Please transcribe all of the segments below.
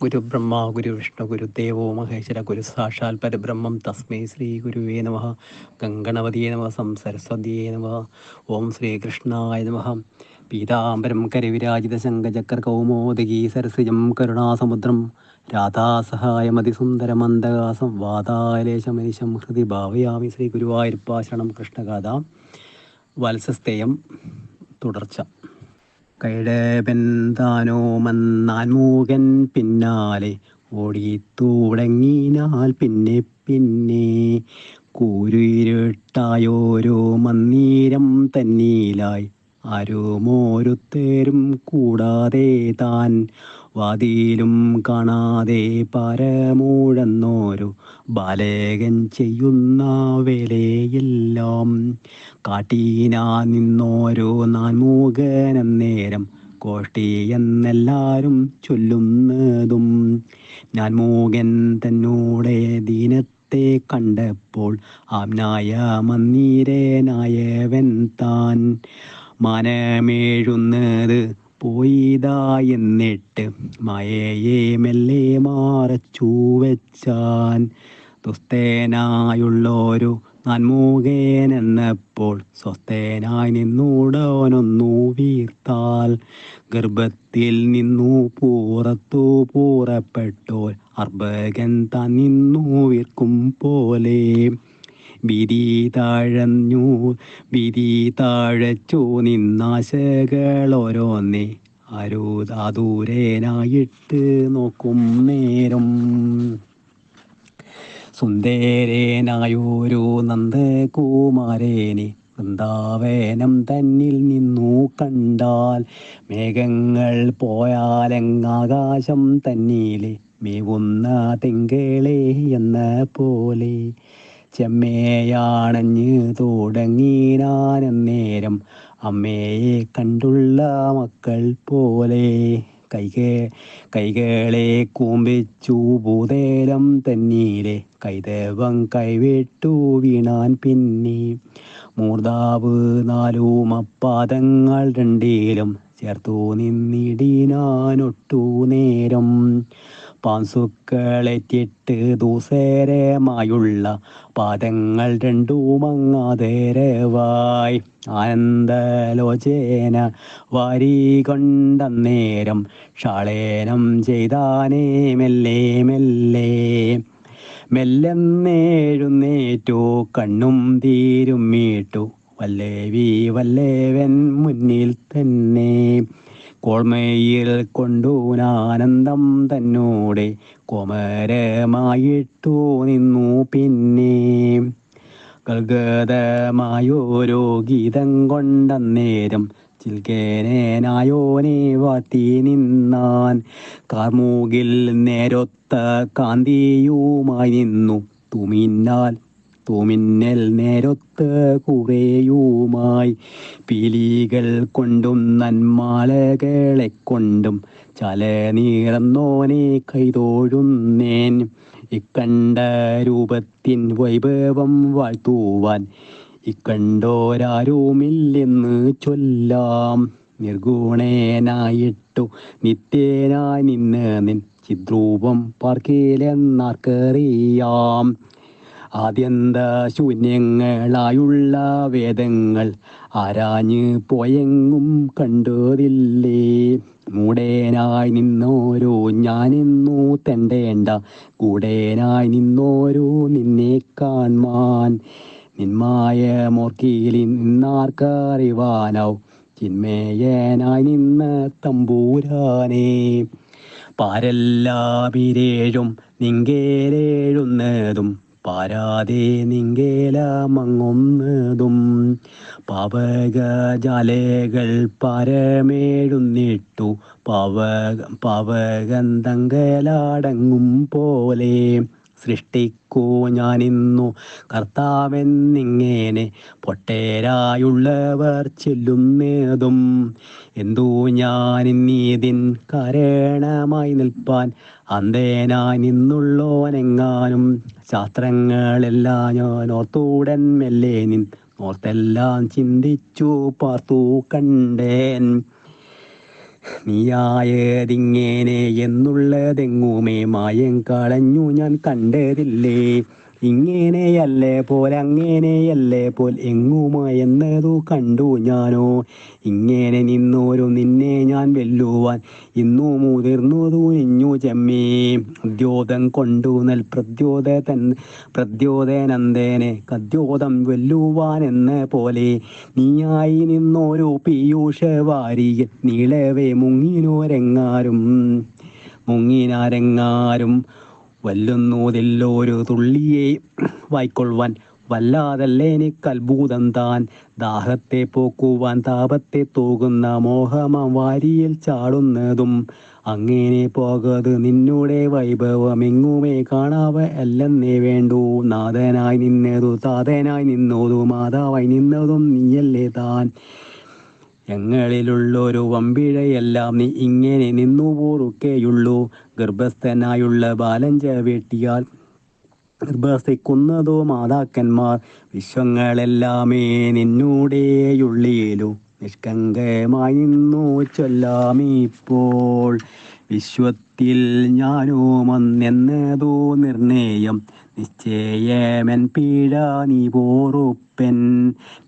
ഗുരു ബ്രഹ്മ ഗുരു വിഷ്ണു ഗുരു ദേവോ മഹേശ്വര ഗുരു സാക്ഷാൽ പരബ്രഹ്മം തസ്മൈ ശ്രീ ഗുരുവേ നമ ഗംഗണപതിയെ നമ സം സരസ്വതിയേ നമ ഓം ശ്രീകൃഷ്ണായ നമ. പീതാംബരം കരവിരാജിത ശങ്കചക്ര കൗമോദകീ സരസിജം കരുണാസമുദ്രം രാധാസഹായമതിസുന്ദരമന്ദകാസം വാതാലേശമനിശം ഹൃദി ഭാവയാമി ശ്രീ ഗുരുവായൂരപ്പാശരണം കൃഷ്ണഗാഥ. വത്സസ്തേയം തുടർച്ച. കൈടേപൻ താനോ മന്നാൻമൂകൻ പിന്നാലെ ഓടിത്തുടങ്ങിനാൽ പിന്നെ പിന്നെ. കൂരുരുട്ടായോരോ മന്നീരം തന്നീലായി. ആരോമോരുത്തേരും കൂടാതെ താൻ വാതിയിലും കാണാതെ പരമൂഴന്നോരു ബാലേകൻ ചെയ്യുന്ന വേലയെല്ലാം കാട്ടീനാ നിന്നോരോ നാൻമൂകനെന്നേരം കോഷ്ടി എന്നെല്ലാരും ചൊല്ലുന്നതും ഞാൻ മൂകൻ തന്നോടെ ദീനത്തെ കണ്ടപ്പോൾ ആംനായ മന്നീരനായവൻ താൻ മനമേഴുന്നത് പോയിതാ എന്നിട്ട് മായയെ മെല്ലെ മാറച്ചു വെച്ചാൻ നന്മൂകേനെന്നപ്പോൾ സ്വസ്ഥേനായി നിന്നൂടവനൊന്നു വീർത്താൽ ഗർഭത്തിൽ നിന്നു പൂറത്തു പൂറപ്പെട്ടോൽ അർഭകൻ താൻ നിന്നു വീർക്കും പോലെ. വിധി താഴഞ്ഞു വിധി താഴച്ചു നിന്നാശകളോരോന്നേ അരുതാദൂരേനായിട്ട് നോക്കും നേരം. സുന്ദരനായൊരു നന്ദകുമാരേനെ. വൃന്ദാവേനം തന്നിൽ നിന്നു കണ്ടാൽ മേഘങ്ങൾ പോയാലെങ്ങാകാശം തന്നിലെ. മേവുന്ന തിങ്കളെ എന്ന പോലെ ചെമ്മയാണഞ്ഞ് തുടങ്ങിനാനന്നേരം അമ്മയെ കണ്ടുള്ള മക്കൾ പോലെ കൈകേ കൈകളെ കൂമ്പിച്ചു ഭൂതേരം തന്നീരെ. കൈതവം കൈവിട്ടു വീണാൻ പിന്നെ. മൂർദാവ് നാലും അപ്പാദങ്ങൾ രണ്ടിലും ചേർത്തു നിന്നിടിനാനൊട്ടു നേരം. പാൻസുക്കളെറ്റിട്ട് ദൂസേരമായുള്ള പാദങ്ങൾ രണ്ടുമങ്ങാതേരവായി ആനന്ദലോചേന വാരി കൊണ്ടന്നേരം ഷാളേനം ചെയ്താനേ മെല്ലെ മെല്ലെ. മെല്ലെന്നേഴുന്നേറ്റു കണ്ണും തീരും മീട്ടു. വല്ലേവി വല്ലേവൻ മുന്നിൽ തന്നെ. കോൾമയിൽ കൊണ്ടൂനാനന്ദം തന്നോടെ കോമരമായിട്ടു നിന്നു പിന്നെ. ഗൽഗതമായോരോ ഗീതം കൊണ്ടന്നേരം ചിൽക്കേനായോനെ വാത്തി നിന്നാൻ. കാർമൂകിൽ നേരൊത്ത കാന്തിയുമായി നിന്നു. തുമിന്നാൽ തൂമിന്നൽ നേരൊത്ത് കുറേയുമായി. പീലികൾ കൊണ്ടും നന്മാലകളെ കൊണ്ടും ചല നീറന്നോനെ കൈതോഴുന്നേൻ. ഇക്കണ്ട രൂപത്തിൻ വൈഭവം വാഴ്ത്തുവാൻ ഇക്കണ്ടോരാരുമില്ലെന്ന് ചൊല്ലാം. നിർഗുണേനായിട്ടു നിത്യേനായി നിന്ന് നിൻ ചിദ്രൂപം പാർക്കിലെന്നാർക്കറിയാം. ആദ്യന്ത ശൂന്യങ്ങളായുള്ള വേദങ്ങൾ ആരാഞ്ഞ് പോയെങ്ങും കണ്ടതില്ലേ. മൂടേനായി നിന്നോരോ ഞാനെന്നോ തെണ്ടേണ്ട. കൂടേനായി നിന്നോരോ നിന്നെ കാൺമാൻ നിന്മായ മോർക്കിയിൽ നിന്നാർക്കറിവാനാവും ചിന്മേയനായി നിന്ന തമ്പൂരാനേ. പാരെല്ലാവിരേഴും നിങ്കേലേഴുന്നതും പാരാതെ നിങ്കേല മങ്ങുന്നതും പാവകജാലകൾ പരമേഴുന്നിട്ടു പവ പവകന്തങ്കലാടങ്ങും പോലെ. സൃഷ്ടിക്കൂ ഞാനിന്നു. കർത്താവെന്നിങ്ങനെ പൊട്ടേരായുള്ളവർ ചെല്ലുന്നതും. എന്തു ഞാനിന്നീതിൻ കരേണമായി നിൽപ്പാൻ അന്തേനായി നിന്നുള്ളോനെങ്ങാനും. ശാസ്ത്രങ്ങളെല്ലാം ഞാൻ ഓർത്തൂടൻ മെല്ലേ നിൻ ഓർത്തെല്ലാം ചിന്തിച്ചു പാർത്തു കണ്ടേൻ. നീയായതിങ്ങനെ എന്നുള്ളതെങ്ങുമേ മായം കളഞ്ഞു ഞാൻ കണ്ടതില്ലേ? ഇങ്ങനെയല്ലേ പോൽ അങ്ങനെയല്ലേ പോൽ. എങ്ങുമായെന്നതു കണ്ടു ഞാനോ? ഇങ്ങനെ നിന്നോരു നിന്നെ ഞാൻ വെല്ലുവാൻ ഇന്നു മുതിർന്നതു നിഞ്ഞു ചെമ്മേ. ഉദ്യോതം കൊണ്ടു നൽ പ്രദ്യോത തൻ പ്രദ്യോതനന്ദേനെ കദ്യോതം വെല്ലുവാൻ എന്ന പോലെ. നീയായി നിന്നോരു പീയൂഷ വാരിയിൽ നീളവേ മുങ്ങിനോരെങ്ങാരും മുങ്ങിനാരെങ്ങാരും വല്ലുന്നതില്ലൊരു തുള്ളിയെ വായിക്കൊള്ളുവാൻ. വല്ലാതല്ലേ എനിക്ക് അത്ഭുതം താൻ. ദാഹത്തെ പോക്കുവാൻ താപത്തെ തോകുന്ന മോഹമം വാരിയിൽ ചാടുന്നതും അങ്ങനെ പോകത് നിന്നുടെ വൈഭവം എങ്ങുമേ കാണാവ അല്ലെന്നേ വേണ്ടു. നാഥനായി നിന്നതു താതനായി നിന്നതു മാതാവായി നിന്നതും നീയല്ലേ താൻ. ഞങ്ങളിലുള്ളൊരു വമ്പിഴയെല്ലാം നീ ഇങ്ങനെ നിന്നു പോറുക്കെയുള്ളൂ ഗർഭസ്ഥനായുള്ള ബാലൻ വെട്ടിയാൽ ഗർഭസ്ഥിക്കുന്നതോ മാതാക്കന്മാർ വിശ്വങ്ങളെല്ലാമേ നിന്നൂടെയുള്ളിയിലു നിഷ്കങ്കമായി ചൊല്ലാമിപ്പോൾ വിശ്വത്തിൽ ഞാനോ മന്നെന്നതോ നിർണയം. നിശ്ചയമൻ പീഡ നീ പോറുപ്പൻ.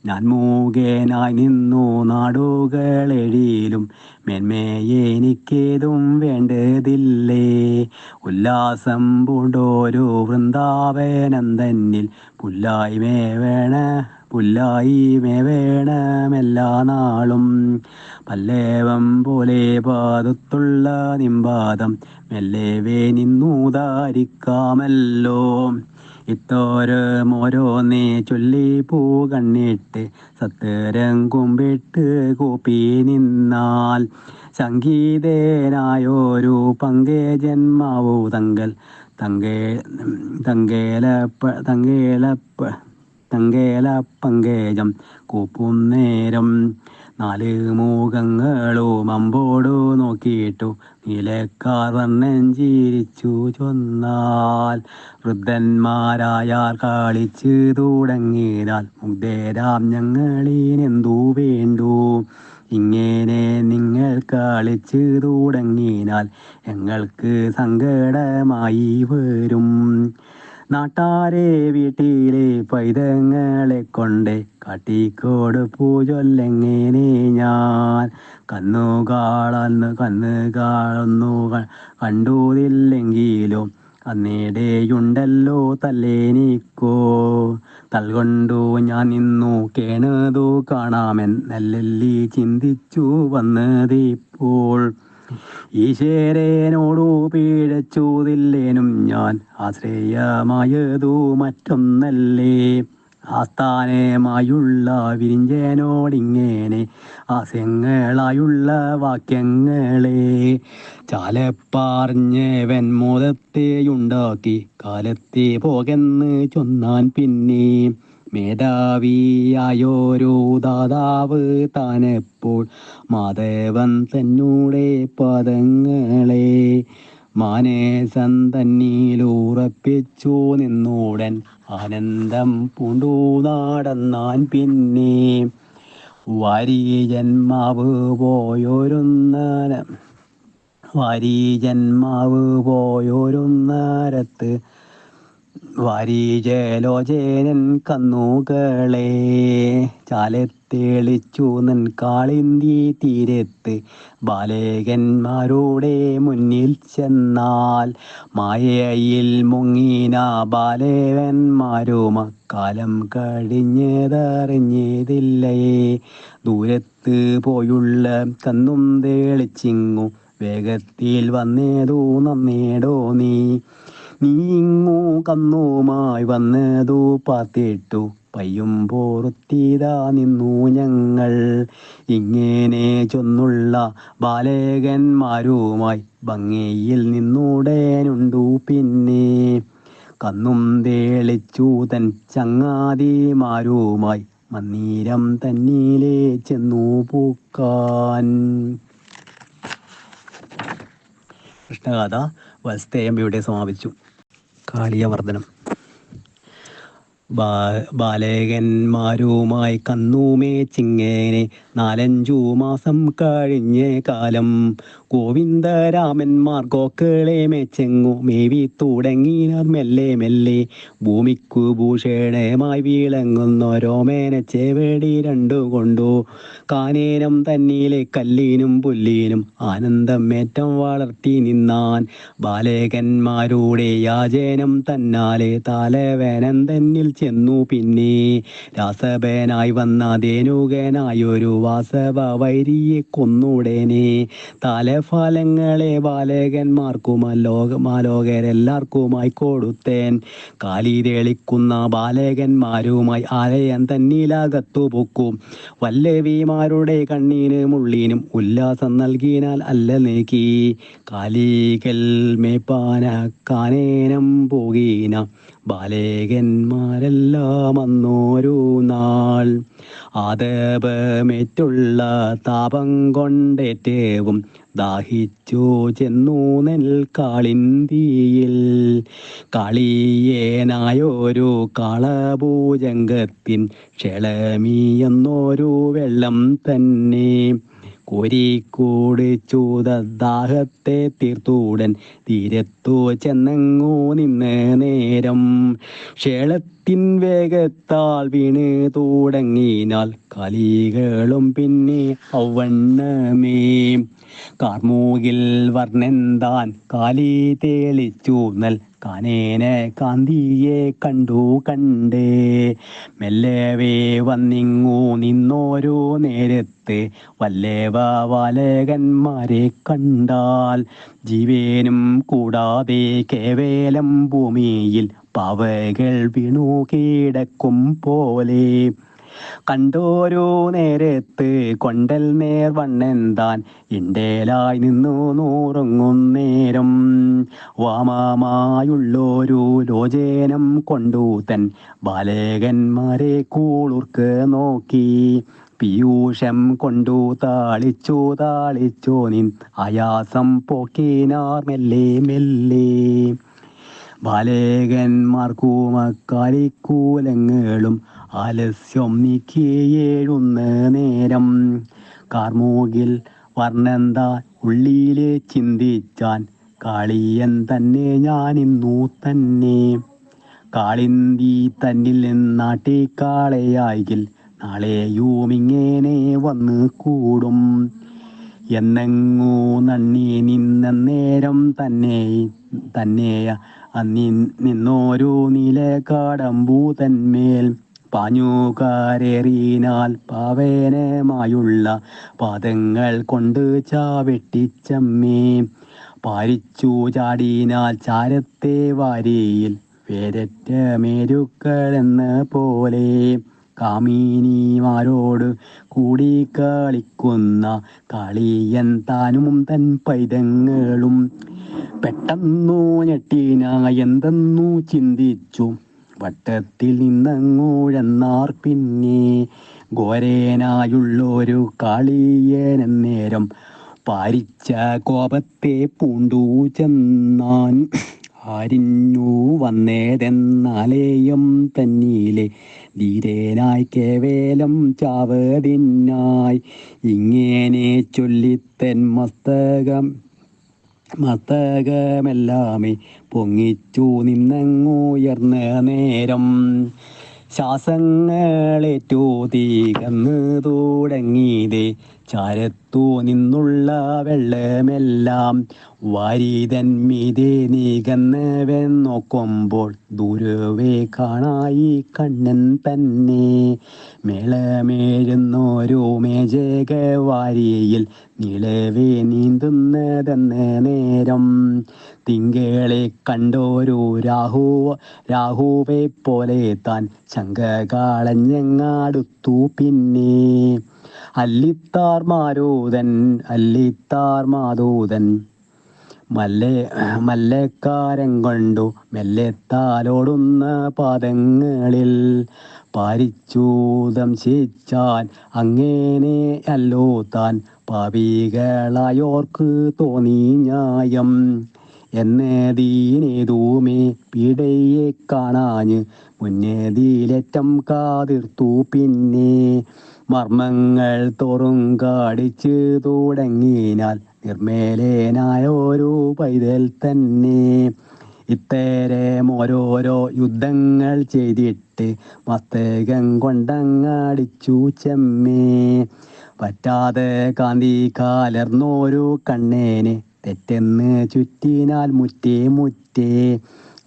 ഞാൻ മൂകേനായി നിന്നു നാടുകളെഴിയിലും മേന്മയെ എനിക്കേതും വേണ്ടതില്ലേ? ഉല്ലാസം പൂണ്ടോരു വൃന്ദാവനം തന്നിൽ പുല്ലായി വേണ പുല്ലായി വേണമെല്ലാ നാളും. പല്ലേവം പോലെ പാദത്തുള്ള നിമ്പാദം മെല്ലേവേ നിന്നൂതാരിക്കാമല്ലോ. ഇത്തോരം ഓരോന്നേ ചൊല്ലി പൂ കണ്ണിട്ട് സത്തരം കുമ്പിട്ട് കൂപ്പി നിന്നാൽ സംഗീതേനായോരു പങ്കേ ജന്മാവൂ തങ്കൽ. തങ്കേ തങ്കേലപ്പ തങ്കേലപ്പ തങ്കേല പങ്കേജം കൂപ്പും നേരം നാല് മൂഖങ്ങളോ മമ്പോടോ നോക്കിയിട്ടു നീലക്കാർ വർണൻ ചിരിച്ചു ചൊന്നാൽ. വൃദ്ധന്മാരായാൽ കളിച്ചു തുടങ്ങിയാൽ മുഗ്ധരാം ഞങ്ങളിനെന്തു വേണ്ടു? ഇങ്ങനെ നിങ്ങൾ കളിച്ചു തുടങ്ങിയാൽ ഞങ്ങൾക്ക് സങ്കടമായി വരും. നാട്ടാരെ വീട്ടിലെ പൈതങ്ങളെ കൊണ്ട് കാട്ടിക്കോട് പൂജൊല്ലെങ്ങനെ ഞാൻ. കന്നുകാളന്ന് കന്നുകാളുന്നു കണ്ടൂതില്ലെങ്കിലും അന്നേടെയുണ്ടല്ലോ തല്ലേനിക്കോ. തൽകൊണ്ടു ഞാൻ നിന്നു കേണതു കാണാമെന്നല്ലല്ലി ചിന്തിച്ചു വന്നതിപ്പോൾ. ഈശ്വരനോടു പീഴച്ചൂതില്ലേനും ഞാൻ ആശ്രയമായതു മറ്റൊന്നല്ലേ. ആസ്ഥാനമായുള്ള വിരിഞ്ചനോടിങ്ങനെ ആസ്യങ്ങളായുള്ള വാക്യങ്ങളെ ചാലപ്പാറിഞ്ഞവൻ മോദത്തെയുണ്ടാക്കി കാലത്തെ പോകെന്ന് ചൊന്നാൻ പിന്നെ മേധാവിയായോരോ ദാതാവ് താനെപ്പോൾ മാധവൻ തന്നൂടെ പദങ്ങളെ. മാനേസൻ തന്നീലുറപ്പിച്ചു നിന്നൂടൻ ആനന്ദം പൂണ്ടു നാടന്നാൻ പിന്നെ. വാരി പോയൊരുന്നാരം വാരീജന്മാവ് വാരി ജന്മാവ് പോയൊരുന്നരത്ത് വാരീജലോചേനൻ കന്നുകളെ. ചാലത്തേളിച്ചു നൻ കാളിന്തി തീരത്ത്. ബാലകന്മാരുടെ മുന്നിൽ ചെന്നാൽ മായയിൽ മുങ്ങിന ബാലകന്മാരും അക്കാലം കഴിഞ്ഞതറിഞ്ഞതില്ലേ. ദൂരത്ത് പോയുള്ള കന്നും തേളിച്ചിങ്ങു വേഗത്തിൽ വന്നേതു നന്നേടോ നീ. നീങ്ങു കന്നുമായി വന്നതു പാത്തിട്ടു പയ്യും പോറുത്തീതാ നിന്നു ഞങ്ങൾ. ഇങ്ങനെ ചൊന്നുള്ള ബാലകന്മാരുമായി ഭംഗിയിൽ നിന്നൂടേനുണ്ടു പിന്നെ. കന്നും തേളിച്ചു തൻ ചങ്ങാതിമാരുമായി മന്നീരം തന്നീലേ ചെന്നു പൂക്കാൻ. കൃഷ്ണഗാഥ വസ്തേയം ഇവിടെ സമാപിച്ചു. കാളിയവർദ്ധനം ബാ ബാലകന്മാരുമായി കന്നൂമേ ചിങ്ങേനെ നാലഞ്ചു മാസം കഴിഞ്ഞ കാലം. ഗോവിന്ദരാമന്മാർ ഗോക്കളെ മെച്ചെങ്ങു മേവി തുടങ്ങി മെല്ലെ മെല്ലെ. ഭൂമിക്കു ഭൂഷണമായി വിളങ്ങുന്നോരോമേന ചേവേടി രണ്ടു കൊണ്ടു. കാനേനം തന്നിലെ കല്ലിനും പുല്ലിനും ആനന്ദമേറ്റം വളർത്തി നിന്നാൻ. ബാലകന്മാരുടെ യാചനം തന്നാലെ താലവേനൻ തന്നിൽ ചെന്നു പിന്നെ. രാസബേനായി വന്ന ധേനുകനായൊരു വാസവ വൈരിയെ കൊന്നൂടേനെ. തലഫാലങ്ങളെ ബാലകന്മാർക്കും മാലോകരെല്ലാവർക്കുമായി കൊടുത്തേൻ കാലി തെളിക്കുന്ന ബാലകന്മാരുമായി ആലയം തന്നിലകത്തു പൊക്കും. വല്ലവിമാരുടെ കണ്ണീന് മുള്ളിനും ഉല്ലാസം നൽകിനാൽ അല്ല നീക്കി. കാലികൽ മേപ്പാന കാനേനം പോകീന. ബാലേകന്മാരെല്ലാം അന്നോരു നാൾ. ആദപമേറ്റുള്ള താപം കൊണ്ടേറ്റവും ദാഹിച്ചു ചെന്നു നെൽ കാളിന്തിയിൽ കളിയേനായൊരു കാളഭൂജംഗത്തിൻ ക്ഷളമിയെന്നൊരു വെള്ളം തന്നെ. കോരിക്കൂടിച്ചൂത ദാഹത്തെ തീർത്തൂടൻ. തീരത്തു ചെന്നങ്ങോ നിന്ന് നേരം. ക്ഷേളത്തിൻ വേഗത്താൽ വീണ് തുടങ്ങിനാൽ കലികളും പിന്നെ അവണ്ണമേ കാർമൂകിൽ വർണെന്താൻ കാലി തേളിച്ചു നൽ കാനേന കാന്തിയെ കണ്ടു കണ്ടേ. മെല്ലവേ വന്നിങ്ങു നിന്നോരോ നേരത്ത്. വല്ലേവ വാലകന്മാരെ കണ്ടാൽ ജീവേനും കൂടാതെ കേവലം ഭൂമിയിൽ പാവകൾ വീണു കീടക്കും പോലെ. കണ്ടോരു നേരത്ത് കൊണ്ടൽ നേർ വണ്ണെന്താൻ? ഇണ്ടേലായി നിന്നു നൂറുങ്ങുന്നേരം വാമമായുള്ളൊരു ലോചേനം കൊണ്ടു തൻ ബാലകന്മാരെ കൂളുർക്ക് നോക്കി. പീയൂഷം കൊണ്ടു താളിച്ചു താളിച്ചു നിൻ ആയാസം പോക്കിനാർ മെല്ലെ മെല്ലെ. ബാലേകന്മാർക്കും അക്കാലിക്കൂലങ്ങളും ആലസ്യം നീക്കിയേഴുന്ന നേരം കാർമൂകിൽ വർണന്ത ഉള്ളിയിലെ ചിന്തിച്ചാൻ കാളിയൻ തന്നെ ഞാനിന്നു തന്നെ. കാളിന്തി തന്നിൽ നിന്നാട്ടിക്കാളെയായിൽ നാളെയും ഇങ്ങനെ വന്ന് കൂടും. എന്നെങ്ങോ നന്ദി നിന്ന നേരം തന്നെ തന്നെ അന്നി നിന്നോരോ നീല തന്മേൽ പാഞ്ഞുകാരേറിനാൽ പാവേനമായുള്ള പാദങ്ങൾ കൊണ്ട് ചാവെട്ടിച്ചമ്മേ പാരിച്ചു ചാടിയാൽ ചാരത്തെ വാരിയിൽ വേരറ്റ മേരുക്കളെന്ന പോലെ കാമിനിമാരോട് കൂടി കളിക്കുന്ന കളിയൻ താനും തൻ പൈതങ്ങളും പെട്ടെന്നു ഞെട്ടിന എന്തെന്നു ചിന്തിച്ചു. വട്ടത്തിൽ നിന്നങ്ങൂഴന്നാർ പിന്നെ ഘോരേനായുള്ളൊരു കാളിയേനേരം പാരിച്ച കോപത്തെ പൂണ്ടു ചെന്നാൻ ആരിഞ്ഞു വന്നേതെന്നാലേയം തന്നീലെ ധീരേനായി കേവലം ചാവതിനായി ഇങ്ങനെ ചൊല്ലിത്തൻ മസ്തകം മസ്തകമെല്ലാമേ പൊങ്ങിച്ചു നിന്നങ്ങുയർന്ന നേരം. ശ്വാസങ്ങളേറ്റു തീകന്ന് തുടങ്ങിയതേ ചാരത്തു നിന്നുള്ള വെള്ളമെല്ലാം വാരിതൻ മീതെ നീകന്നവൻ നോക്കുമ്പോൾ ദൂരവേ കാണായി കണ്ണൻ തന്നെ. മേളമേഴുന്നോരോ മേജക വാരിയിൽ നിലവേ നീന്തുന്നതെന്ന നേരം. തിങ്കളെ കണ്ടോരു രാഹു രാഹുവെ പോലെ താൻ ശങ്ക കാളഞ്ഞങ്ങാടുത്തു പിന്നെ. അല്ലിത്താർ മാരൂതൻ അല്ലിത്താർ മാതൂതൻ മല്ലെ മല്ലക്കാരൻ കൊണ്ടു മെല്ലെത്താലോടുന്ന പാദങ്ങളിൽ പാരിച്ചൂതം ശിച്ചാൻ അങ്ങനെ അല്ലോ താൻ പാപികളായോർക്ക് തോന്നി ന്യായം. എന്നതീനേതൂമേ പീഡയെ കാണാഞ്ഞ് മുന്നേതിയിലേറ്റം കാതിർത്തു പിന്നെ മർമ്മങ്ങൾ തോറും കാടിച്ചു തുടങ്ങിനാൽ നിർമ്മേലേനായൊരു പൈതൽ തന്നെ. ഇത്തരം ഓരോരോ യുദ്ധങ്ങൾ ചെയ്തിട്ട് മസ്തകം കൊണ്ടങ്ങാടിച്ചു ചെമ്മേ. പറ്റാതെ കാന്തി കാലർന്നോരു കണ്ണേന് തെറ്റെന്ന് ചുറ്റിനാൽ മുറ്റേ മുറ്റേ.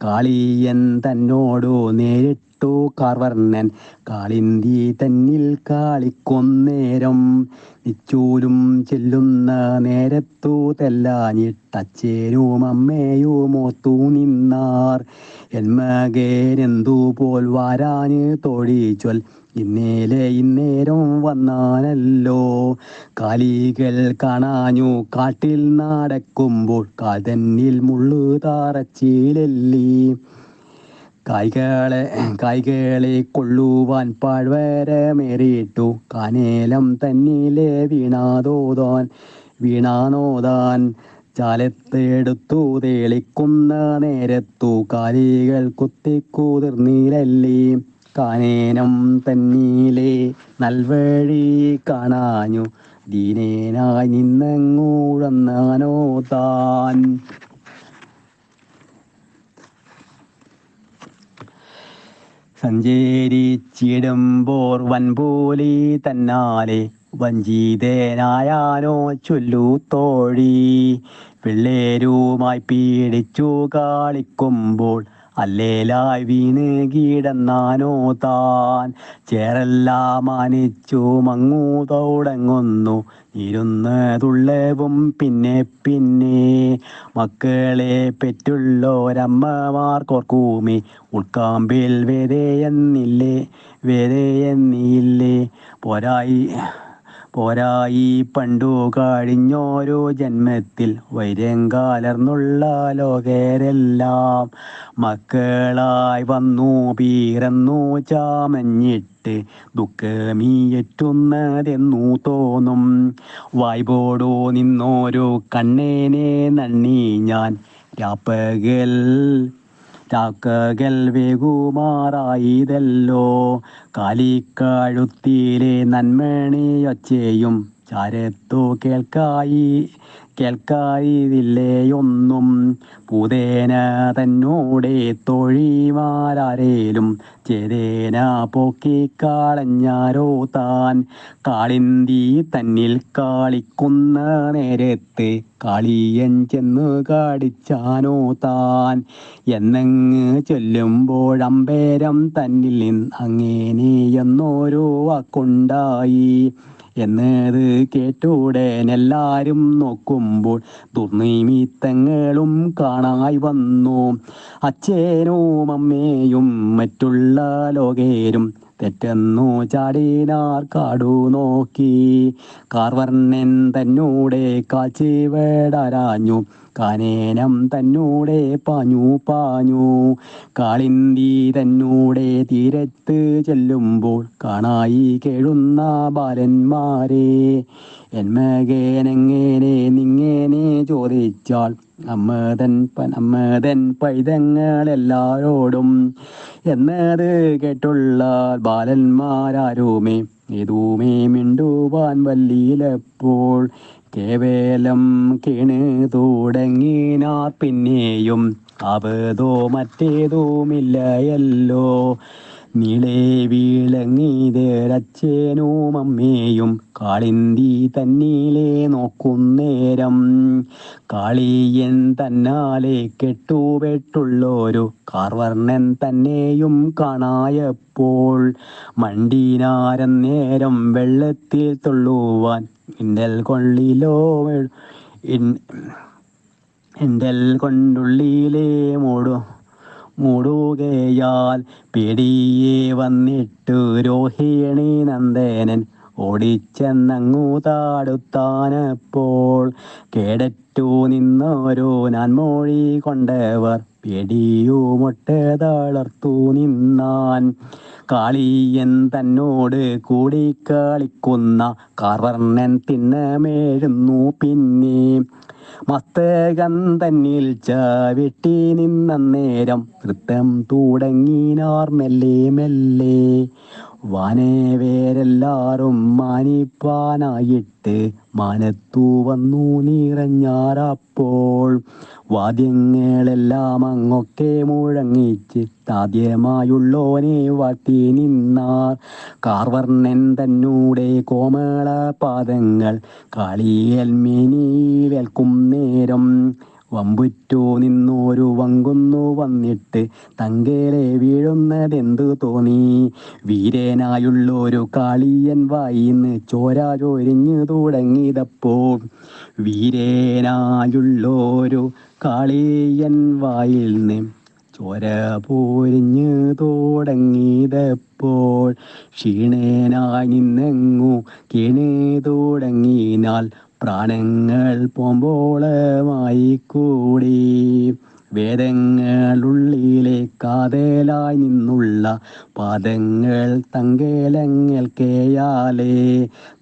കാളിയൻ തന്നോടു നേരിട്ടു കാർവർണൻ. കാളിന്തി തന്നിൽ കാളിക്കൊന്നേരം നിച്ചൂരും ചെല്ലുന്ന നേരത്തു തെല്ലാഞ്ഞിട്ടച്ചേനും അമ്മയും ഓത്തു നിന്നാർ. എന്മകേരെന്തു പോൽ വാരാന് തൊഴിച്ചൊൽ ഇന്നേലെ ഇന്നേരം വന്നാനല്ലോ. കാലികൾ കാണാഞ്ഞു കാട്ടിൽ നടക്കുമ്പോൾ കാതന്നിൽ മുള്ളു താറച്ചിലല്ലി. കായ്കളെ കായികളെ കൊള്ളുവാൻ പാഴ്വരമേറിയിട്ടു കാനേലം തന്നിലെ വീണാതോതാൻ വീണാനോതാൻ ചാലത്തെടുത്തു തേളിക്കുന്ന നേരത്തു കാലികൾ കുത്തിക്കുതിർന്നീലല്ലി കാനേനം തന്നീലെ നൽവഴി കാണാഞ്ഞു. ദീനേനായി നിന്നങ്ങൂഴന്നാനോ താൻ സഞ്ചരിച്ചിടുമ്പോർ വൻപോലി തന്നാലെ വഞ്ചിതനായാനോ ചൊല്ലു തോഴി. പിള്ളേരുമായി പീഡിച്ചു കാളിക്കുമ്പോൾ അല്ലേലായി വീണ് കീടന്നാനോ താൻ. ചേരെല്ലാം മാനിച്ചു മങ്ങു തുടങ്ങുന്നു. ഇരുന്നതുള്ളവും പിന്നെ പിന്നെ. മക്കളെ പെറ്റുള്ളോരമ്മമാർ കോർക്കൂമി ഉൾക്കാമ്പിൽ വേദയെന്നില്ലേ വേദയെന്നില്ലേ പോരായി. പോരായി പണ്ടു കഴിഞ്ഞോരോ ജന്മത്തിൽ വൈരം കാലർന്നുള്ള ലോകരെല്ലാം മക്കളായി വന്നു പീറന്നു ചാമഞ്ഞിട്ട് ദുഃഖമീയറ്റുന്നതെന്നു തോന്നും. വായ്പോടോ നിന്നോരോ കണ്ണേനെ നന്ദി ഞാൻ രാപ്പകൽ ചാക്കകൾ കാലിക്കഴുത്തിയിലെ കാലിക്കഴുത്തിലെ നന്മണിയൊച്ചയും ചാരത്തു കേൾക്കായി കേൾക്കായിതില്ലേയൊന്നും പൂതേന തന്നോടെ തൊഴിമാരാരേലും ചേതേന പോക്കിക്കളഞ്ഞാരോ താൻ. കാളിന്തി തന്നിൽ കാളിക്കുന്ന നേരത്ത് കാളിയൻ ചെന്ന് കാടിച്ചാനോ താൻ. എന്നങ്ങ് ചൊല്ലുമ്പോഴമ്പേരം തന്നിൽ നിന്ന് എന്നോരോ വാക്കുണ്ടായി. എന്നത് കേട്ടുടൻ എല്ലാരും നോക്കുമ്പോൾ ദുർനിമിത്തങ്ങളും കാണായി വന്നു. അച്ഛനും അമ്മയും മറ്റുള്ള ലോകേരും തെറ്റെന്നു ചാടിനാർ കാടു നോക്കി. കാർവർണൻ തന്നൂടെ കാച്ചിവേടാരാഞ്ഞു കാനേനം തന്നൂടെ പാഞ്ഞു പാഞ്ഞു. കാളിന്തി തന്നൂടെ തീരത്ത് ചെല്ലുമ്പോൾ കാണായി കേഴുന്ന ബാലന്മാരെ. എന്മകേനെങ്ങനെ നിങ്ങനെ ചോദിച്ചാൽ അമ്മതൻ അമ്മതൻ പൈതങ്ങളെല്ലാരോടും എന്നത് കേട്ടുള്ള ബാലന്മാരാരുമേ ഏതൂമേ മിണ്ടുവാൻ വല്ലിയിലപ്പോൾ കേവലം കിണ് തുടങ്ങിനാ പിന്നെയും അവതോ മറ്റേതുമില്ലയല്ലോ. നീളെ വീളങ്ങിതേരച്ഛനും അമ്മയും കാളിന്തി തന്നീലെ നോക്കുന്നേരം. കാളിയൻ തന്നാലെ കെട്ടുപെട്ടുള്ളൊരു കാർവർണൻ തന്നെയും കാണായപ്പോൾ മണ്ടീനാരൻ നേരം വെള്ളത്തിൽ തുള്ളുവാൻ ഇണ്ടൽ കൊള്ളിലോ ഇൻ- എന്തൽ കൊണ്ടുള്ളിലേ മൂടു മൂടുകയാൽ പിടിയെ വന്നിട്ടു രോഹിണി നന്ദനൻ ഓടിച്ചെന്നങ്ങു താടുത്താനപ്പോൾ കേടറ്റു നിന്നോരോ നന്മോഴി കൊണ്ടവർ പേടിയുമൊട്ട് മൊട്ടതാളർത്തു നിന്നാൻ. കാളിയൻ തന്നോട് കൂടിക്കളിക്കുന്ന കാർവർണൻ തിന്നമേഴുന്നു പിന്നെ. മസ്തകം തന്നിൽ ചവിട്ടി നിന്ന നേരം നൃത്തം തുടങ്ങിനാർ മെല്ലെ മെല്ലെ. വാനേവേരെല്ലാരും മാനിപ്പാനായിട്ട് മാനത്തു വന്നു നീറഞ്ഞാറപ്പോൾ വാദ്യങ്ങളെല്ലാം അങ്ങൊക്കെ മുഴങ്ങിച്ച് താദ്യമായുള്ളോനെ വാട്ടി നിന്നാർ. കാർവർണൻ തന്നൂടെ കോമള പാദങ്ങൾ കാളിയൽ മേനിയിലേൽക്കും നേരം. വമ്പുറ്റു നിന്നോരു വങ്കുന്നു വന്നിട്ട് തങ്കേലെ വീഴുന്നതെന്തു തോന്നി? വീരനായുള്ളൊരു കാളിയൻ വായിന്ന് ചോര ചൊരിഞ്ഞു തുടങ്ങിയതപ്പോൾ വീരനായുള്ളൊരു കാളിയൻ വായിൽ നിന്ന് ചോര പോരിഞ്ഞു തുടങ്ങിയതപ്പോൾ ക്ഷീണേനായി നിന്നെങ്ങു കിണി തുടങ്ങിനാൽ പ്രാണങ്ങൾ പോമ്പോളമായി കൂടി വേദങ്ങളുള്ളിലെ കാതേലായി നിന്നുള്ള പാദങ്ങൾ തങ്കേലങ്ങൾ കേയാലേ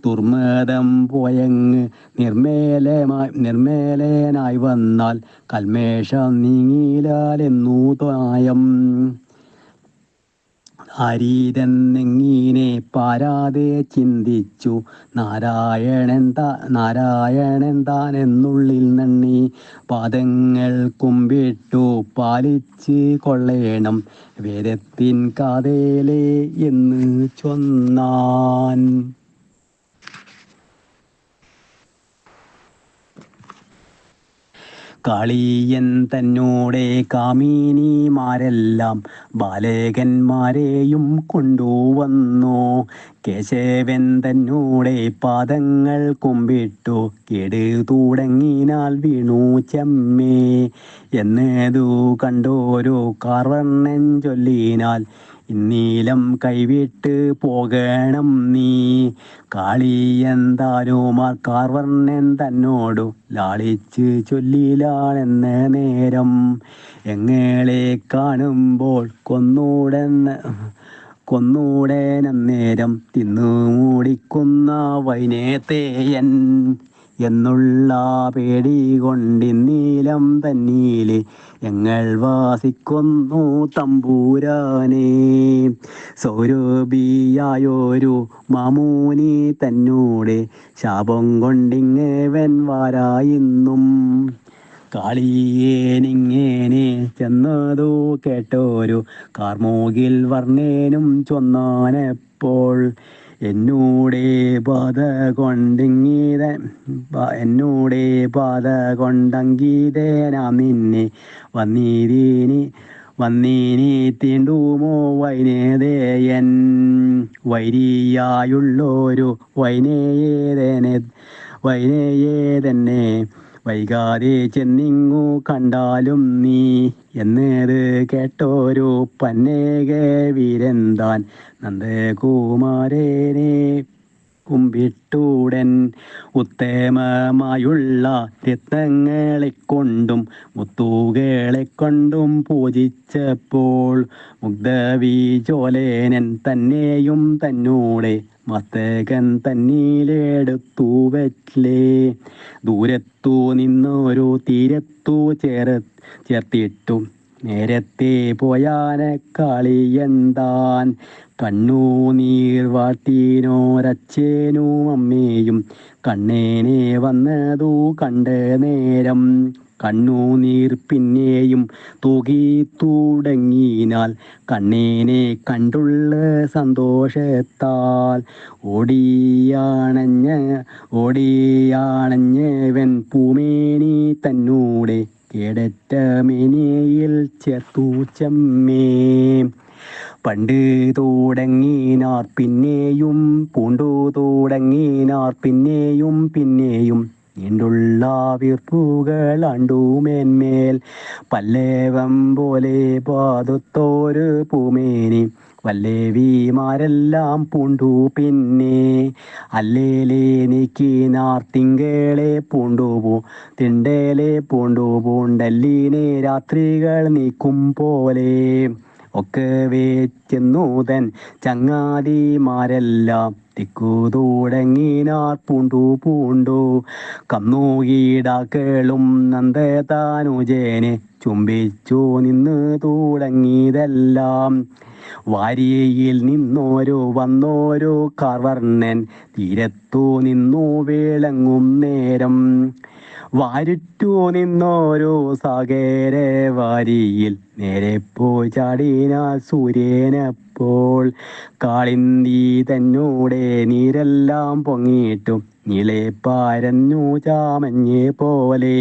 ദുർമതം പോയങ്ങ് നിർമ്മേലമായി നിർമ്മേലനായി വന്നാൽ കൽമേഷം നീങ്ങിലാലെന്നു തായം ആരീതെന്നെങ്ങീനെ പാരാതെ ചിന്തിച്ചു. നാരായണൻ താ നാരായണൻ നണ്ണി പാദങ്ങൾ കുമ്പിട്ടു പാലിച്ച് കൊള്ളേണം. വേദത്തിൻ കാതേലേ എന്ന് ചൊന്നാൻ. കാളിയൻ തന്നോടെ കാമിനിമാരെല്ലാം ബാലകന്മാരെയും കൊണ്ടുവന്നു. കേശവൻ തന്നോടെ പാദങ്ങൾ കുമ്പിട്ടു. കേട് തുടങ്ങിനാൽ വീണു ചെമ്മേ. എന്നതു കണ്ടോരോ കാർവർണൻ ചൊല്ലിനാൽ ഇന്നീലം കൈവിട്ട് പോകണം നീ. കാളി കാളിയന്താരുമാർ കാർവർണൻ തന്നോടു ലാളിച്ച് ചൊല്ലിലാണെന്ന നേരം. എങ്ങളെ കാണുമ്പോൾ കൊന്നൂടെന്ന് കൊന്നൂടേനന്നേരം തിന്നു മൂടിക്കുന്ന വൈനേത്തേയൻ എന്നുള്ള പേടി കൊണ്ടിന്നീലം തന്നീൽ ഞങ്ങൾ വാസിക്കുന്നു തമ്പൂരാനെ. സൗരഭിയായൊരു മാമൂനി തന്നോട് ശാപം കൊണ്ടിങ്ങവൻ വാരായിന്നും. കാളിയേനിങ്ങേനെ ചെന്നതു കേട്ടോരു കാർമോകിൽ വർണേനും ചൊന്നാനെപ്പോൾ എന്നൂടെ പാത കൊണ്ടിങ്ങീത എന്നൂടെ പാത കൊണ്ടങ്കീതേനാം നിന്നെ വന്നീതീനി വന്നീനി തീണ്ടുമോ വൈനേതേയൻ വൈരിയായുള്ളൊരു വൈനേയേതനെ വൈനേയേതന്നെ വൈകാതെ ചെന്നിങ്ങു കണ്ടാലും നീ എന്നേത് കേട്ടോരു പന്നേക വീരന്താൻ നന്ദകുമാരേനെ കുമ്പിട്ടൂടൻ ഉത്തേമമായുള്ള രത്നങ്ങളെ കൊണ്ടും മുത്തൂകളെ കൊണ്ടും പൂജിച്ചപ്പോൾ തന്നെയും തന്നൂടെ മസ്തകൻ തന്നീലെടുത്തു വെച്ചിലേ ദൂരത്തു നിന്നൊരു തീരത്തു ചേർ ചേർത്തിട്ടു നേരത്തെ പോയാന കളിയന്താൻ കണ്ണൂനീർ വാട്ടീനോരച്ചേനും അമ്മയും. കണ്ണേനെ വന്നതു കണ്ട നേരം കണ്ണൂനീർ പിന്നെയും തൂകി തുടങ്ങിനാൽ കണ്ണേനെ കണ്ടുള്ള സന്തോഷത്താൽ ഓടിയാണഞ്ഞ ഓടിയാണഞ്ഞവൻ പൂമേനി തന്നൂടെ കേടറ്റ മേനിയിൽ ചേർത്തു പണ്ട് തുടങ്ങിനാർ പിന്നെയും പൂണ്ടു തുടങ്ങിനാർ പിന്നെയും പിന്നെയും അണ്ടുമേന്മേൽ പല്ലേവം പോലെ പാതുത്തോരു പൂമേനി. വല്ലേവിമാരെല്ലാം പൂണ്ടു പിന്നെ അല്ലേലേ നീക്കി നാർത്തിങ്കേളെ പൂണ്ടുപോ തിണ്ടേലെ പൂണ്ടു പൂണ്ടല്ലീനെ രാത്രികൾ നീക്കും പോലെ ഒക്കെ വേച്ചെന്നൂതൻ ചങ്ങാതിമാരെല്ലാം തിക്കു തുടങ്ങിനാർ പൂണ്ടു. പൂണ്ടു നന്ദേ താനുജേനെ. ചുംബിച്ചു നിന്ന് തുടങ്ങിയതെല്ലാം വാരിയയിൽ നിന്നോരോ വന്നോരോ കാർവർണൻ. തീരത്തു നിന്നു വിളങ്ങും നേരം വാരിട്ടു നിന്നോരോ സാഗര വാരിയിൽ. നേരെ പോയി ചാടിനാൽ സൂര്യനപ്പോൾ. കാളിന്തി തന്നോടെ നീരെല്ലാം പൊങ്ങിയിട്ടും നിളെ പാരഞ്ഞു ചാമഞ്ഞെ പോലെ.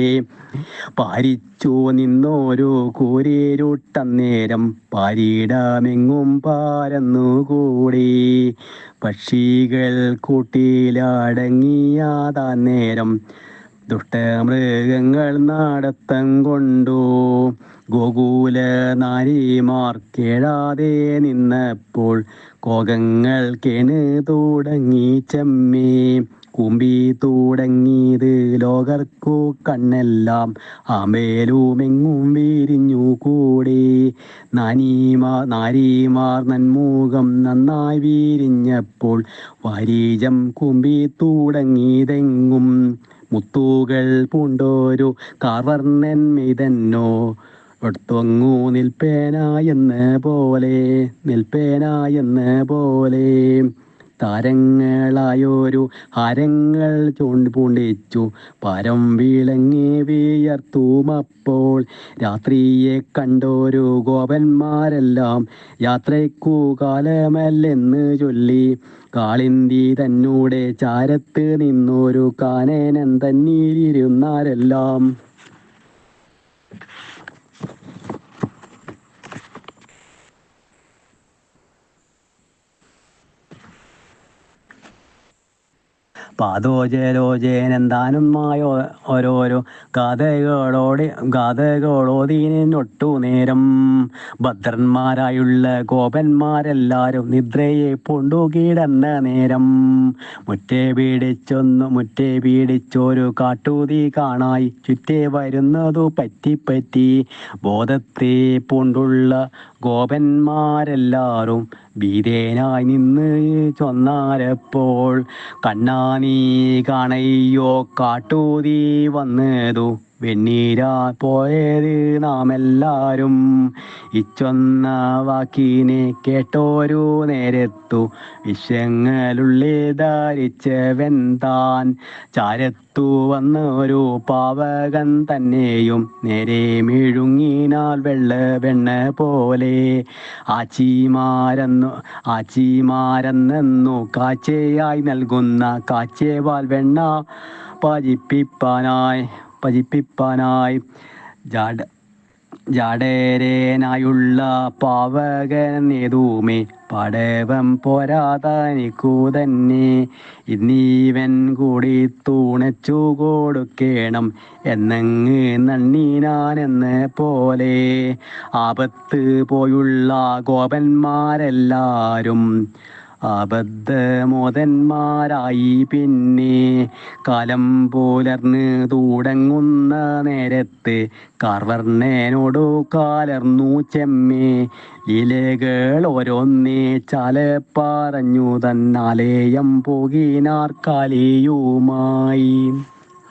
പാരിച്ചു നിന്നോരു കൂരിരുട്ടന്നേരം പാരന്നു പാരന്നുകൂടി പക്ഷികൾ കൂട്ടിലടങ്ങിയാതാ നേരം ദുഷ്ടമൃഗങ്ങൾ നടത്തം കൊണ്ടു ഗോകുല നാരിമാർ കേഴാതെ നിന്നപ്പോൾ കോകങ്ങൾ കേണ് തുടങ്ങി ചെമ്മേ. കുമ്പി തുടങ്ങിയത് ലോകർക്കു കണ്ണെല്ലാം. ആമേലുമെങ്ങും വിരിഞ്ഞു കൂടി. നാനീമാർ നാരിമാർ നന്മുഖം നന്നായി വിരിഞ്ഞപ്പോൾ വാരീജം കുമ്പി തുടങ്ങിയതെങ്ങും. മുത്തുകൾ പൂണ്ടോരു കാർവർണൻ മിതന്നോ ഒടുത്തൊങ്ങു നിൽപ്പേനായെന്ന പോലെ നിൽപ്പേനായെന്ന പോലെ. താരങ്ങളായൊരു ഹാരങ്ങൾ ചൂണ്ടി പൂണ്ടിച്ചു. പരം വിളങ്ങി വിയർത്തുമപ്പോൾ രാത്രിയെ കണ്ടോരു ഗോപന്മാരെല്ലാം യാത്രയ്ക്കു കാലമല്ലെന്ന് ചൊല്ലി. കാളിന്തി തന്നൂടെ ചാരത്ത് നിന്നൊരു കാനനൻ തന്നീരിരുന്നാരെല്ലാം. പാദോജലോചേനന്താനുമായ ഓരോരോ ഗാഥകളോടെ ഗാഥകളോദീനൊട്ടു നേരം. ഭദ്രന്മാരായുള്ള ഗോപന്മാരെല്ലാരും നിദ്രയെ പൊണ്ടു കിടന്ന നേരം. മുറ്റേ പീഡിച്ചൊന്നു മുറ്റേ പീഡിച്ചൊരു കാട്ടൂതി കാണായി. ചുറ്റേ വരുന്നതു പറ്റിപ്പറ്റി പറ്റി ബോധത്തെ പൂണ്ടുള്ള ഗോപന്മാരെല്ലാരും ഭീതേനായി നിന്ന് ചൊന്നാരപ്പോൾ കണ്ണാനീ കാണയ്യോ കാട്ടൂതി വന്നതു. വെണ്ണീരാ പോയത് നാം എല്ലാരും ഇച്ചൊന്ന വാക്കിനെ കേട്ടോരു നേരത്തു. വിഷങ്ങളുള്ളി ധരിച്ചവൻ താൻ. ചാരത്തു വന്നൊരു പാവകൻ തന്നെയും. നേരെ മിഴുങ്ങിനാൽ വെള്ള വെണ്ണ പോലെ. ആച്ചിമാരെന്നു ആച്ചിമാരെന്നു കാച്ചയായി നൽകുന്ന കാച്ചേവാൽ വെണ്ണ പജിപ്പിപ്പാനായി പജിപ്പിപ്പാനായി ജാഡ പാവകൻ പാവകനേതുമേ പടവം പോരാതനിക്കു തന്നെ ഇന്നീവൻ കൂടി തൂണച്ചു കൊടുക്കേണം. എന്നങ്ങ് നണ്ണീനാനെന്ന് പോലെ. ആപത്ത് പോയുള്ള ഗോപന്മാരെല്ലാരും അബദ്ധമോദന്മാരായി പിന്നെ കാലം പോലർന്ന് തൂടങ്ങുന്ന നേരത്ത് കാർവർണേനോടു കാലർന്നു ചെമ്മേ. ഇലകൾ ഓരോന്നേ ചാല പറഞ്ഞു തന്നാലേയം പോകിനാർ കാലേയുമായി.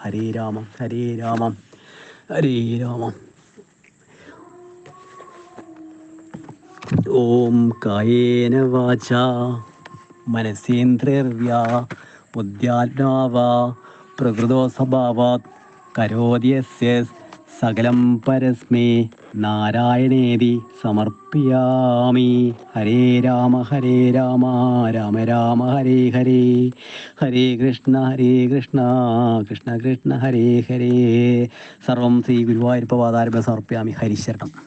ഹരേ രാമം ഹരേ രാമം ഹരേ രാമം. ഓം കായേന വാച. മനസേന്ദ്രിയർവ്യാ ബുദ്ധ്യാത്മാവ പ്രകൃതോ സ്വഭാവാത് കരോദ്യസ്യ സകലം പരസ്മേ നാരായണേതി സമർപ്പയാമി. ഹരേ രാമ ഹരേ രാമ രാമ രാമ ഹരേ ഹരേ. ഹരേ കൃഷ്ണ ഹരേ കൃഷ്ണ കൃഷ്ണ കൃഷ്ണ ഹരേ ഹരേ. സർവം ശ്രീ ഗുരുവായൂരപ്പ പാതാരഭ സമർപ്പയാമി. ഹരിശരണം.